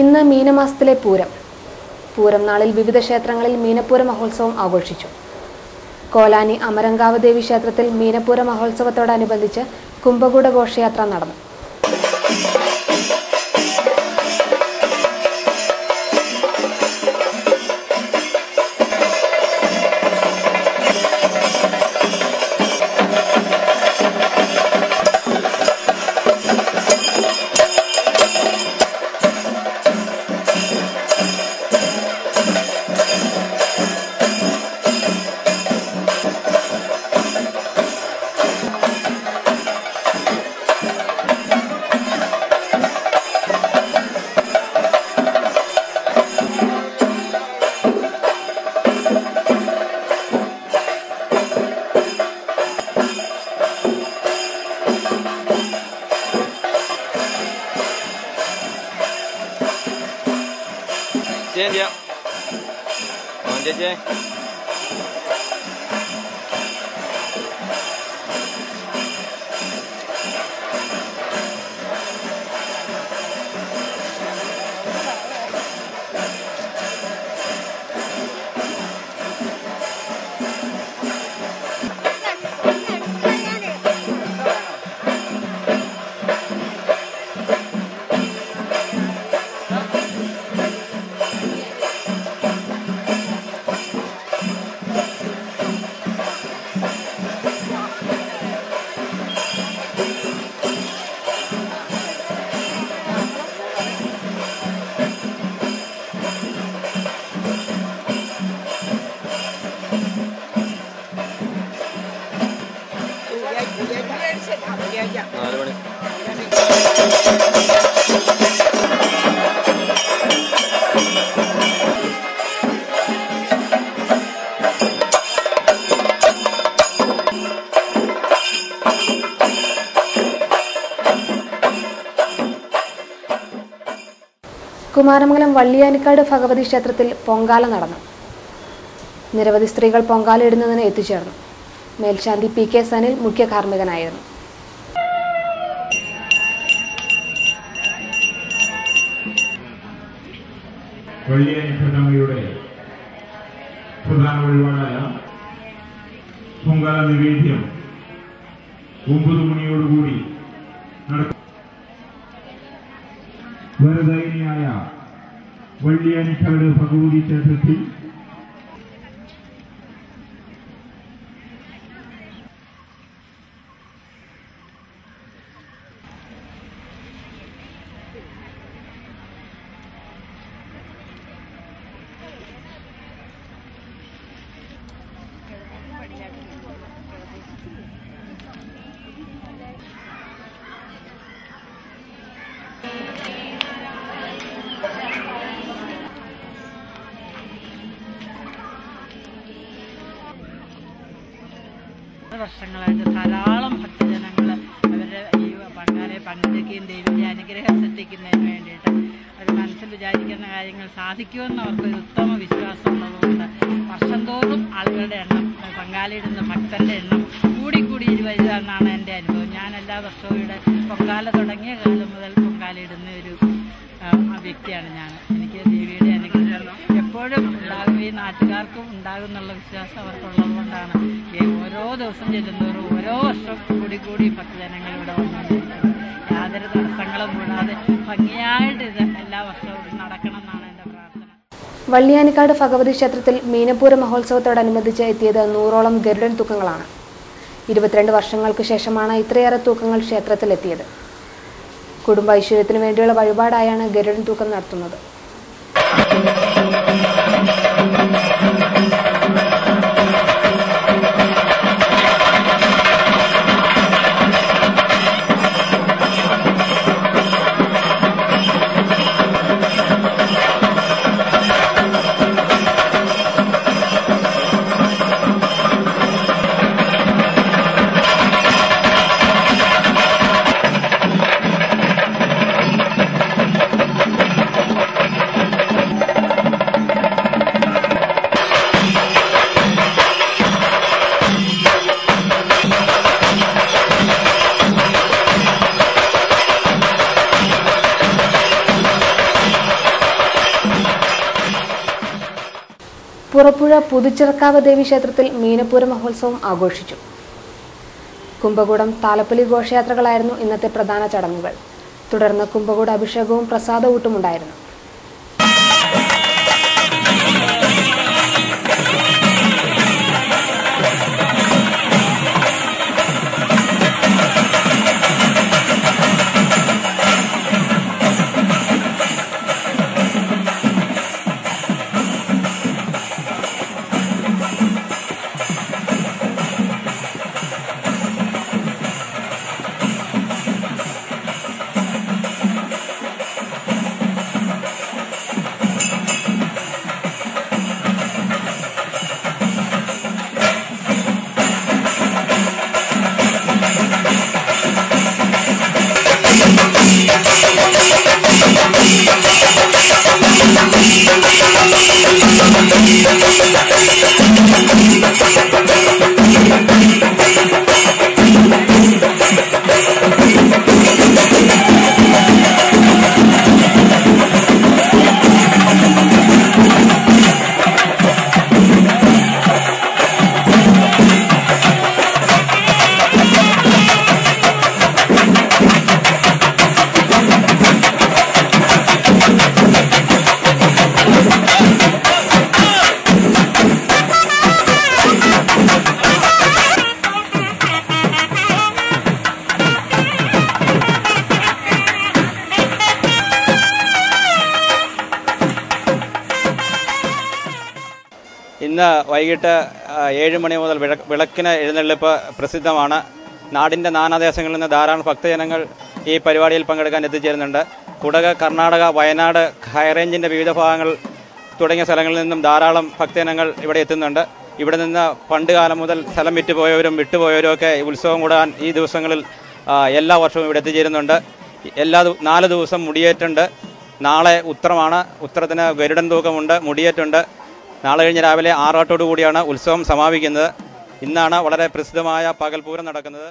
ഇന്ന് മീനമാസത്തിലെ പൂരം. പൂരം നാളിൽ വിവിധ ക്ഷേത്രങ്ങളിൽ മീനപ്പൂര മഹോത്സവം ആഘോഷിച്ചു. കോലാനി അമരങ്കാവ് ദേവി ക്ഷേത്രത്തിൽ മീനപ്പൂര മഹോത്സവത്തോടനുബന്ധിച്ച് കുംഭകൂട ഘോഷയാത്ര നടന്നു. 接接，往接接。കുമാരമംഗലം വള്ളിയാനിക്കാട് ഭഗവതി ക്ഷേത്രത്തിൽ പൊങ്കാല നടന്നു. നിരവധി സ്ത്രീകൾ പൊങ്കാല ഇടുന്നതിന് എത്തിച്ചേർന്നു. മേൽശാന്തി പി കെ സനിൽ മുഖ്യ കാർമ്മികനായിരുന്നു. പ്രധാന വഴിപാടായ പൊങ്കാല നിവേദ്യം ഒമ്പത് മണിയോടുകൂടി നടക്കും. വരദൈനിയായ വള്ളിയാനിക്കാട് ഭഗവതി ക്ഷേത്രത്തിൽ വർഷങ്ങളായിട്ട് ധാരാളം ഭക്തജനങ്ങൾ അവരുടെ ഈ പണ്ടാരെ പങ്കെടുക്കുകയും ദൈവത്തെ അനുഗ്രഹം സൃഷ്ടിക്കുന്നതിന് വേണ്ടിയിട്ട് അവർ മനസ്സിൽ വിചാരിക്കുന്ന കാര്യങ്ങൾ സാധിക്കുമെന്ന് അവർക്കൊരു ഉത്തമ വിശ്വാസം ഉള്ളതുകൊണ്ട് വർഷം തോറും ആളുകളുടെ എണ്ണം പങ്കാളിയിടുന്ന ഭക്തന്റെ എണ്ണം കൂടിക്കൂടി വരുന്നതെന്നാണ് എന്റെ അനുഭവം. ഞാൻ എല്ലാ വർഷവും ഇവിടെ പൊങ്കാല തുടങ്ങിയ കാലം മുതൽ പൊങ്കാലയിടുന്ന ഒരു വ്യക്തിയാണ് ഞാൻ. എനിക്ക് ദേവിയുടെ അനുഗ്രഹം എപ്പോഴും ഉണ്ടാകും. ഈ നാട്ടുകാർക്കും ഉണ്ടാകും എന്നുള്ള വിശ്വാസം അവർക്കുള്ളത് കൊണ്ടാണ്. ഓരോ ദിവസം ചെല്ലുന്നവരും ഓരോ വർഷം കൂടി കൂടി ഭക്തജനങ്ങൾ ഇവിടെ വന്നുകൊണ്ടിരിക്കുന്നത്. യാതൊരു തടസ്സങ്ങളും കൂടാതെ ഭംഗിയായിട്ട് ഇത് എല്ലാ വർഷവും നടക്കണം എന്നാണ് എന്റെ പ്രാർത്ഥന. വള്ളിയാനിക്കാട് ഭഗവതി ക്ഷേത്രത്തിൽ മീനപ്പൂര മഹോത്സവത്തോടനുബന്ധിച്ച് എത്തിയത് നൂറോളം ഗരുഡൻ തൂക്കങ്ങളാണ്. ഇരുപത്തിരണ്ട് വർഷങ്ങൾക്ക് ശേഷമാണ് ഇത്രയേറെ തൂക്കങ്ങൾ ക്ഷേത്രത്തിലെത്തിയത്. കുടുംബ ഐശ്വര്യത്തിന് വേണ്ടിയുള്ള വഴിപാടായാണ് ഗരുഡൻ തൂക്കം നടത്തുന്നത്. പുറപ്പുഴ പുതുച്ചിറക്കാവ് ദേവി ക്ഷേത്രത്തിൽ മീനപ്പൂര മഹോത്സവം ആഘോഷിച്ചു. കുംഭകൂടം താലപ്പൊലി ഘോഷയാത്രകളായിരുന്നു ഇന്നത്തെ പ്രധാന ചടങ്ങുകൾ. തുടർന്ന് കുംഭകൂട അഭിഷേകവും പ്രസാദകൂട്ടും ഉണ്ടായിരുന്നു ഇന്ന് വൈകിട്ട് ഏഴ് മണി മുതൽ വിള- വിളക്കിന് എഴുന്നള്ളിപ്പ് പ്രസിദ്ധമാണ്. നാടിന്റെ നാനാദേശങ്ങളിൽ നിന്ന് ധാരാളം ഭക്തജനങ്ങൾ ഈ പരിപാടിയിൽ പങ്കെടുക്കാൻ എത്തിച്ചേരുന്നുണ്ട്. കുടക് കർണാടക വയനാട് ഹൈറേഞ്ചിന്റെ വിവിധ ഭാഗങ്ങൾ തുടങ്ങിയ സ്ഥലങ്ങളിൽ നിന്നും ധാരാളം ഭക്തജനങ്ങൾ ഇവിടെ എത്തുന്നുണ്ട്. ഇവിടെ നിന്ന് പണ്ട് കാലം മുതൽ സ്ഥലം വിറ്റുപോയവരും വിട്ടുപോയവരും ഒക്കെ ഉത്സവം കൂടാൻ ഈ ദിവസങ്ങളിൽ എല്ലാ വർഷവും ഇവിടെ എത്തിച്ചേരുന്നുണ്ട്. എല്ലാ നാല് ദിവസം മുടിയേറ്റുണ്ട്. നാളെ ഉത്രമാണ്. ഉത്രത്തിന് ഗരുഡൻ തൂക്കമുണ്ട്. മുടിയേറ്റുണ്ട്. നാളെ കഴിഞ്ഞ് രാവിലെ ആറാട്ടോടു കൂടിയാണ് ഉത്സവം സമാപിക്കുന്നത്. ഇന്നാണ് വളരെ പ്രസിദ്ധമായ പകൽപൂരം നടക്കുന്നത്.